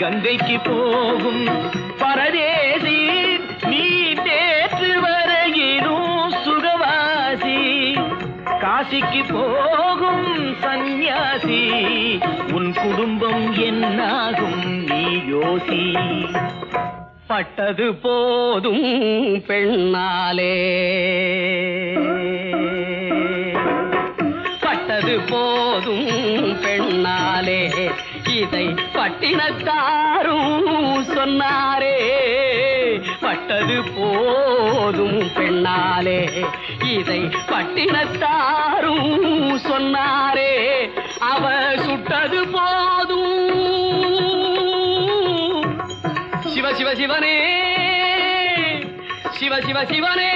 கங்கைக்கு போகும் பரதேசி நீ நேற்று வரையிலும் சுகவாசி. காசிக்கு போகும் சந்நியாசி உன் குடும்பம் என்னாகும் நீ யோசி. பட்டது போதும் பெண்ணாலே. பட்டது போதும் பெண்ணா இதை பட்டினத்தாரும் சொன்னாரே பட்டது போதும் பெண்ணாலே. இதை பட்டினத்தாரும் சொன்னாரே அவ சுட்டது போதும். சிவ சிவ சிவனே சிவ சிவ சிவனே.